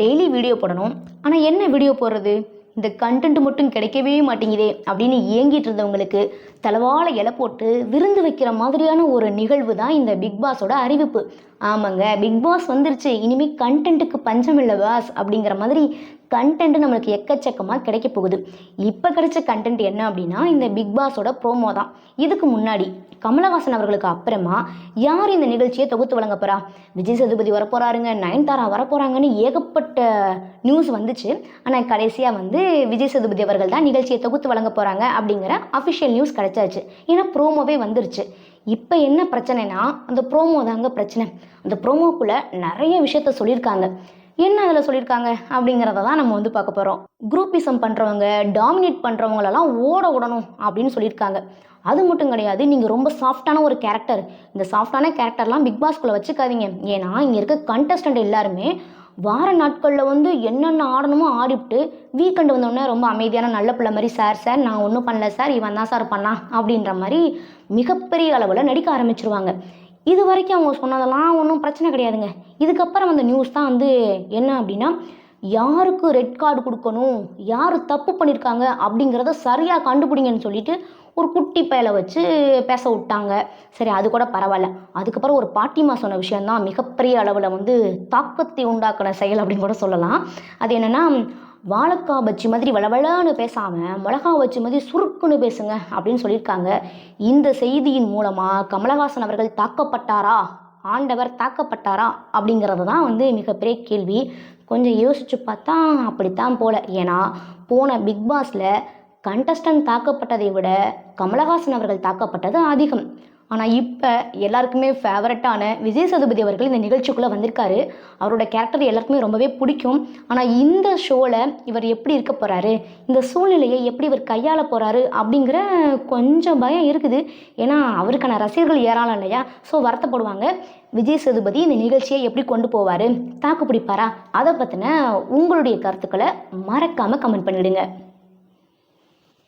Daily video போடணும். ஆனால் என்ன வீடியோ போடுறது? இந்த கண்டென்ட் மட்டும் கிடைக்கவே மாட்டேங்குதே அப்படின்னு ஏங்கிட்டு இருந்தவங்களுக்கு தலவாழ இலை போட்டு விருந்து வைக்கிற மாதிரியான ஒரு நிகழ்வு தான் இந்த பிக் பாஸோட அறிவிப்பு. ஆமாங்க. பிக் பாஸ் வந்துருச்சு. இனிமேல் கண்டென்ட்டுக்கு பஞ்சம் இல்லை பாஸ் அப்படிங்கிற மாதிரி கண்டென்ட் நம்மளுக்கு எக்கச்சக்கமாக கிடைக்க போகுது. இப்போ கிடைச்ச கண்டென்ட் என்ன அப்படின்னா இந்த பிக் பாஸோட ப்ரோமோ தான். இதுக்கு முன்னாடி கமலஹாசன் அவர்களுக்கு அப்புறமா யார் இந்த நிகழ்ச்சியை தொகுத்து வழங்க போகிறா விஜய் சதுபதி வரப்போகிறாருங்க நயன்தாரா வரப்போகிறாங்கன்னு ஏகப்பட்ட நியூஸ் வந்துச்சு. ஆனால் கடைசியாக வந்து விஜய் சதுபதி அவர்கள் தான் நிகழ்ச்சியை தொகுத்து வழங்க போகிறாங்க அப்படிங்கிற அஃபிஷியல் நியூஸ் கிடைச்சாச்சு. ஏன்னா ப்ரோமோவே வந்துருச்சு. இப்போ என்ன பிரச்சனைனா அந்த ப்ரோமோ தாங்க பிரச்சனை. அந்த ப்ரோமோக்குள்ளே நிறைய விஷயத்த சொல்லியிருக்காங்க. என்ன அதில் சொல்லியிருக்காங்க? அப்படிங்கிறத தான் நம்ம வந்து பார்க்க போகிறோம் குரூப்பிசம் பண்ணுறவங்க டாமினேட் பண்ணுறவங்களெல்லாம் ஓட விடணும் அப்படின்னு சொல்லியிருக்காங்க. அது மட்டும் கிடையாது நீங்கள் ரொம்ப சாஃப்டான ஒரு கேரக்டர் இந்த சாஃப்டான கேரக்டர்லாம் பிக் பாஸ்குள்ளே வச்சுக்காதீங்க. ஏன்னா இங்கே இருக்க கண்டஸ்டன்ட் எல்லாருமே வார நாட்களில் வந்து என்னென்ன ஆடணுமோ ஆடிவிட்டு வீக்கெண்டு வந்தோடனே ரொம்ப அமைதியான நல்ல பிள்ளை மாதிரி சார் சார் நான் ஒன்றும் பண்ணல சார் இவன் தான் சார் பண்ணான் அப்படின்ற மாதிரி மிகப்பெரிய அளவில் நடிக்க ஆரம்பிச்சிருவாங்க. இது வரைக்கும் அவங்க சொன்னதெல்லாம் ஒன்றும் பிரச்சனை கிடையாதுங்க. இதுக்கப்புறம் அந்த நியூஸ் தான் வந்து என்ன அப்படின்னா யாருக்கு ரெட் கார்டு கொடுக்கணும்? யார் தப்பு பண்ணியிருக்காங்க அப்படிங்கிறத சரியாக கண்டுபிடிங்கன்னு சொல்லிட்டு ஒரு குட்டி பயலை வச்சு பேச விட்டாங்க. சரி அது கூட பரவாயில்ல. அதுக்கப்புறம் ஒரு பாட்டிமா சொன்ன விஷயந்தான் மிகப்பெரிய அளவில் வந்து தாக்கத்தை உண்டாக்கின செயல் அப்படின்னு கூட சொல்லலாம். அது என்னென்னா வாழைக்காய் பச்சி மாதிரி வளவளன்னு பேசாமல் மிளகா வச்சு மாதிரி சுருக்குன்னு பேசுங்க அப்படின்னு சொல்லியிருக்காங்க. இந்த செய்தியின் மூலமாக கமலஹாசன் அவர்கள் தாக்கப்பட்டாரா? ஆண்டவர் தாக்கப்பட்டாரா? அப்படிங்கிறது தான் வந்து மிகப்பெரிய கேள்வி. கொஞ்சம் யோசிச்சு பார்த்தா அப்படித்தான் போல. ஏன்னா போன பிக் பாஸில் கண்டஸ்டன்ட் தாக்கப்பட்டதை விட கமலஹாசன் அவர்கள் தாக்கப்பட்டது அதிகம். ஆனால் இப்போ எல்லாருக்குமே ஃபேவரட்டான விஜய் சதுபதி அவர்கள் இந்த நிகழ்ச்சிக்குள்ளே வந்திருக்காரு. அவரோட கேரக்டர் எல்லாருக்குமே ரொம்பவே பிடிக்கும். ஆனால் இந்த ஷோவில் இவர் எப்படி இருக்க போகிறாரு இந்த சூழ்நிலையை எப்படி இவர் கையாள போகிறாரு அப்படிங்கிற கொஞ்சம் பயம் இருக்குது. ஏன்னா அவருக்கான ரசிகர்கள் ஏராளம் இல்லையா? ஸோ வருத்தப்படுவாங்க. விஜய் சேதுபதி இந்த நிகழ்ச்சியை எப்படி கொண்டு போவார்? தாக்கு பிடிப்பாரா அதை பற்றின உங்களுடைய கருத்துக்களை மறக்காமல் கமெண்ட் பண்ணிவிடுங்க